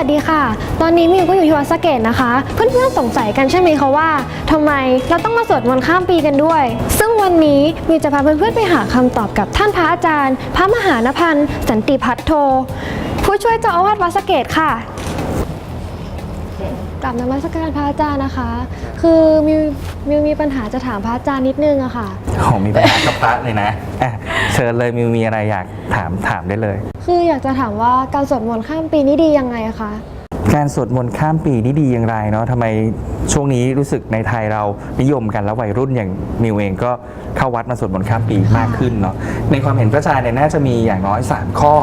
วัสดีค่ะ ตอนนี้มิวก็อยู่ที่วัดสะเกตนะคะ เพื่อนๆสงสัยกันใช่ไหมคะว่าทำไมเราต้องมาสวดมนต์ข้ามปีกันด้วย ซึ่งวันนี้มิวจะพาเพื่อนๆไปหาคำตอบกับท่านพระอาจารย์ พระมหานพันธ์สันติพัทโท ผู้ช่วยเจ้าอาวาสวัดสะเกตค่ะ กลับนมัสการพระอาจารย์นะคะ คือมิวมิวมีปัญหาจะถามพระอาจารย์นิดนึงอะค่ะโอ้มีปัญหากับพระเลยนะอะเชิญเลยมิวมีอะไรอยากถามถามได้เลย คืออยากจะถามว่าการสวดมนต์ข้ามปีนี้ดียังไงอะคะ การสวดมนต์ข้ามปีนี่ดีอย่างไรเนาะทำไมช่วงนี้รู้สึกในไทยเรานิยมกันแล้ววัยรุ่นอย่างมิวเองก็เข้าวัดมาสวดมนต์ข้ามปีมากขึ้นเนาะในความเห็นพระอาจารย์เนี่ยน่าจะมีอย่างน้อย 3 ข้อ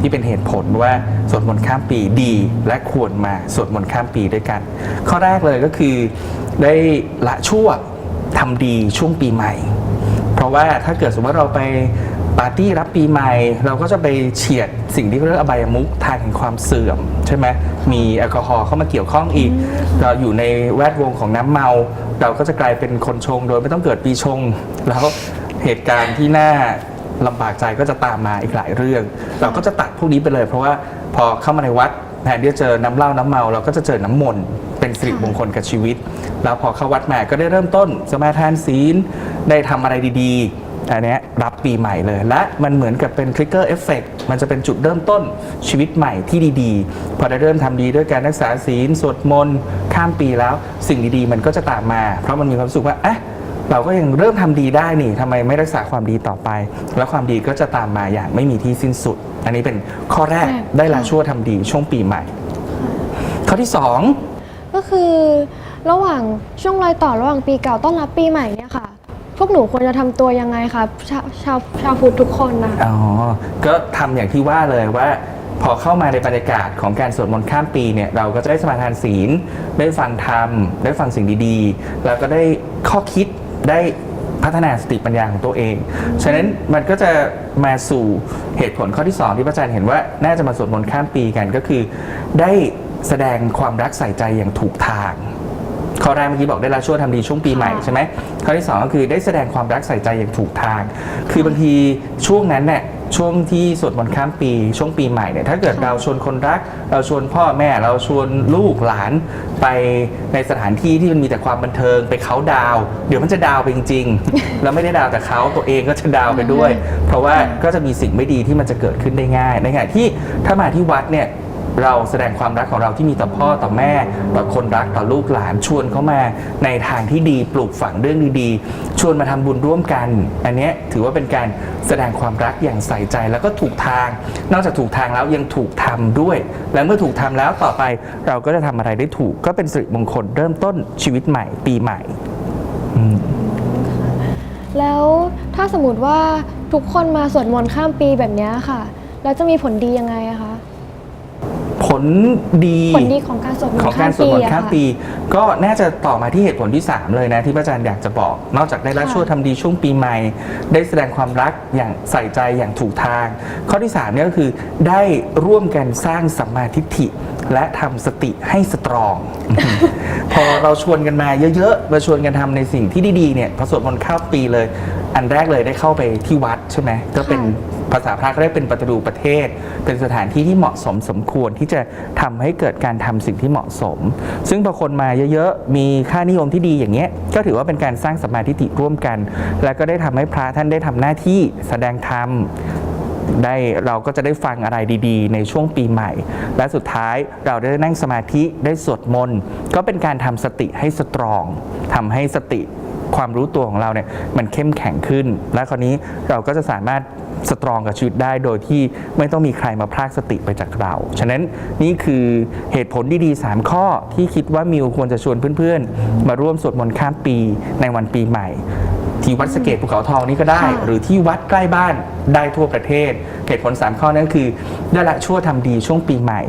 ที่เป็นเหตุผลว่าสวดมนต์ข้ามปีดี และควรมาสวดมนต์ข้ามปีด้วยกัน ข้อแรกเลยก็คือได้ละชั่วทำดีช่วงปีใหม่ เพราะว่าถ้าเกิดสมมติว่าเราไป ปาร์ตี้รับปีใหม่ เราก็จะไปเฉียดสิ่งที่เขาเรียกอบายมุขทางแห่งความเสื่อม ใช่ไหมมีแอลกอฮอล์เข้ามาเกี่ยวข้องอีก เราอยู่ในแวดวงของน้ำเมา เราก็จะกลายเป็นคนชงโดยไม่ต้องเกิดปีชง แล้วเหตุการณ์ที่น่าลำบากใจก็จะตามมาอีกหลายเรื่อง เราก็จะตัดพวกนี้ไปเลย เพราะว่าพอเข้ามาในวัดแทนที่จะเจอน้ำเหล้าน้ำเมา เราก็จะเจอน้ำมนต์เป็นสิริมงคลกับชีวิต แล้วพอเข้าวัดมาก็ได้เริ่มต้นสมาทานศีลได้ทำอะไรดีๆ อันเนี้ยรับปีใหม่เลย และมันเหมือนกับเป็นทริกเกอร์เอฟเฟกมันจะเป็นจุดเริ่มต้นชีวิตใหม่ที่ดีๆ พอได้เริ่มทำดีด้วยการรักษาศีลสวดมนต์ข้ามปีแล้ว สิ่งดีๆ มันก็จะตามมา เพราะมันมีความรู้สึกว่าเอ๊ะเราก็ยังเริ่มทำดีได้นี่ทำไมไม่รักษาความดีต่อไป แล้วความดีก็จะตามมาอย่างไม่มีที่สิ้นสุด อันนี้เป็นข้อแรกค่ะได้ละชั่วทำดีช่วงปีใหม่ ข้อที่สองก็คือระหว่างช่วงรอยต่อระหว่างปีเก่าต้อนรับปีใหม่เนี่ยค่ะ พวกหนูควรจะทำตัวยังไงคะชาวชาวชาวพุทธทุกคนนะอ๋อ ก็ทำอย่างที่ว่าเลยว่า พอเข้ามาในบรรยากาศของการสวดมนต์ข้ามปีเนี่ยเราก็จะได้สมาทานศีล ได้ฟังธรรม ได้ฟังสิ่งดีๆ แล้วก็ได้ข้อคิดได้พัฒนาสติปัญญาของตัวเอง ฉะนั้นมันก็จะมาสู่เหตุผลข้อที่ 2 ที่พระอาจารย์เห็นว่าน่าจะมาสวดมนต์ข้ามปีกันก็คือ ได้แสดงความรักใส่ใจอย่างถูกทาง ข้อแรกเมื่อกี้บอกได้ละชั่วทำดีช่วงปีใหม่ใช่ไหมข้อที่สองก็คือได้แสดงความรักใส่ใจอย่างถูกทาง คือบางทีช่วงนั้นเนี่ยช่วงที่สวดมนต์ข้ามปีช่วงปีใหม่เนี่ยถ้าเกิดเราชวนคนรัก เราชวนพ่อแม่เราชวนลูกหลานไปในสถานที่ที่มันมีแต่ความบันเทิงไปเขาน์ดาวน์เดี๋ยวมันจะดาวน์ไปจริงๆแล้วไม่ได้ดาวน์แต่เขาตัวเองก็จะดาวน์ไปด้วย เพราะว่าก็จะมีสิ่งไม่ดีที่มันจะเกิดขึ้นได้ง่ายในขณะที่ถ้ามาที่วัดเนี่ย เราแสดงความรักของเราที่มีต่อพ่อต่อแม่ ต่อคนรักต่อลูกหลานชวนเขามาในทางที่ดีปลูกฝังเรื่องดีๆ ชวนมาทำบุญร่วมกัน อันนี้ถือว่าเป็นการแสดงความรักอย่างใส่ใจแล้วก็ถูกทาง นอกจากถูกทางแล้วยังถูกทำด้วย และเมื่อถูกทำแล้วต่อไปเราก็จะทำอะไรได้ถูก ก็เป็นสิริมงคลเริ่มต้นชีวิตใหม่ ปีใหม่แล้วถ้าสมมติว่าทุกคนมาสวดมนต์ข้ามปีแบบนี้ค่ะ แล้วจะมีผลดียังไงคะ ผลดีผลดีของการสวดมนของต์กาข้ารมสวดปีมนต์อะข้ามค่ะปี ก็น่าจะต่อมาที่เหตุผลที่ 3 เลยนะ ที่พระอาจารย์อยากจะบอก นอกจากได้ละค่ะชั่วทำดีช่วงปีใหม่ ได้แสดงความรักอย่างใส่ใจอย่างถูกทาง ข้อที่3เนี่ยก็คือได้ร่วมกันสร้างสัมมาทิฏฐิ และทำสติให้สตรอง พอเราชวนกันมาเยอะๆมาชวนกันทำในสิ่งที่ดีๆเนี่ยพอสวดมนต์ข้ามปีเลย อันแรกเลยได้เข้าไปที่วัดใช่ไหมก็เป็น ภาษาพระก็ได้เป็นประตูประเทศ เป็นสถานที่ที่เหมาะสมสมควรที่จะทำให้เกิดการทำสิ่งที่เหมาะสม ซึ่งพอคนมาเยอะๆ มีค่านิยมที่ดีอย่างเงี้ย ก็ถือว่าเป็นการสร้างสมมาธิฏฐิร่วมกัน และก็ได้ทำให้พระท่านได้ทำหน้าที่แสดงธรรมได้เราก็จะได้ฟังอะไรดีๆ ในช่วงปีใหม่ และสุดท้ายเราได้นั่งสมาธิได้สวดมนต์ก็เป็นการทำสติให้สตรองทำให้สติ ความรู้ตัวของเราเนี่ยมันเข้มแข็งขึ้น และคราวนี้เราก็จะสามารถสตรองกับชีวิตได้โดยที่ไม่ต้องมีใครมาพรากสติไปจากเรา ฉะนั้นนี่คือเหตุผลดีๆ 3 ข้อที่คิดว่ามิวควรจะชวนเพื่อนๆ มาร่วมสวดมนต์ข้ามปีในวันปีใหม่ ที่วัดสเกตภูเขาทองนี่ก็ได้ หรือที่วัดใกล้บ้านได้ทั่วประเทศ เหตุผล 3 ข้อนั้นคือได้ละชั่วทำดีช่วงปีใหม่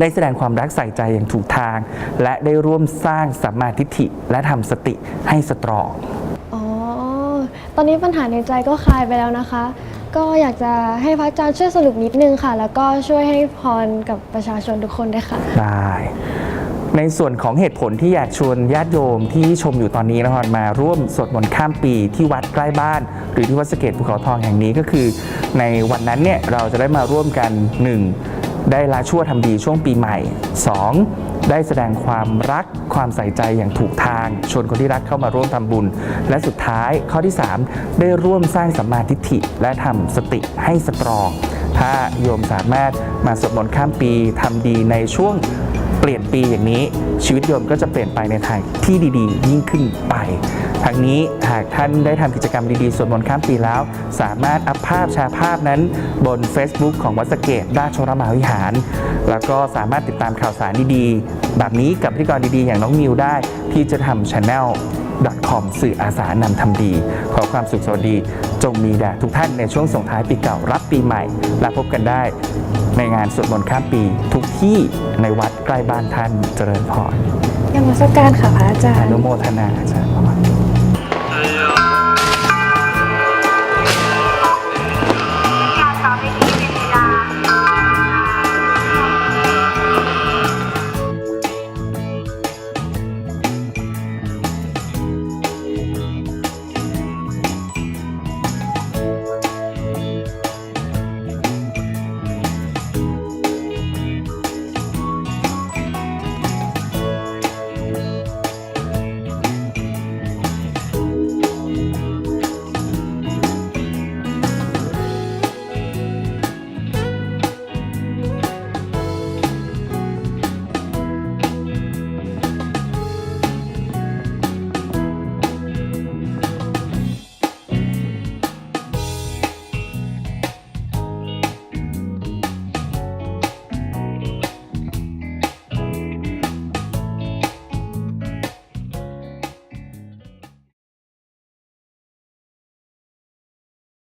ได้แสดงความรักใส่ใจอย่างถูกทาง และได้ร่วมสร้างสัมมาทิฏฐิ และทำสติให้สตรอง อ๋อ ตอนนี้ปัญหาในใจก็คลายไปแล้วนะคะ ก็อยากจะให้พระอาจารย์ช่วยสรุปนิดนึงค่ะ แล้วก็ช่วยให้พรกับประชาชนทุกคนด้วยค่ะ ได้ในส่วนของเหตุผลที่อยากชวนญาติโยมที่ชมอยู่ตอนนี้นะครับมาร่วมสวดมนต์ข้ามปีที่วัดใกล้บ้าน หรือที่วัดสะเกตภูเขาทองแห่งนี้ก็คือ ในวันนั้นเนี่ยเราจะได้มาร่วมกัน 1. ได้ละชั่วทำดีช่วงปีใหม่ 2. ได้แสดงความรักความใส่ใจอย่างถูกทาง ชวนคนที่รักเข้ามาร่วมทำบุญ และสุดท้ายข้อที่ 3 ได้ร่วมสร้างสัมมาทิฏฐิ และทำสติให้สตรอง ถ้าโยมสามารถมาสวดมนต์ข้ามปีทำดีในช่วงเปลี่ยนปีอย่างนี้ชีวิตโยมก็จะเปลี่ยนไปในทางที่ดี ๆ ยิ่งขึ้นไป ทั้งนี้หากท่านได้ทำกิจกรรมดีๆสวดมนต์ข้ามปีแล้ว สามารถอัพภาพแชร์ภาพนั้น บน Facebook ของวัดสะเกตราชวรมหาวิหาร แล้วก็สามารถติดตามข่าวสารดีๆ แบบนี้กับพิธีกรดีๆ อย่างน้องมิวได้ที่จะทำช anel .com สื่ออาสานำทำดี ขอความสุขสวัสดี จงมีแด่ทุกท่านในช่วงส่งท้ายปีเก่ารับปีใหม่ และพบกันได้ ในงานสวดมนต์ข้ามปี ทุกที่ในวัดใกล้บ้านท่านเจริญพรยังมาสักการค่ะพระอาจารอย์นุโมทนาอาจารย์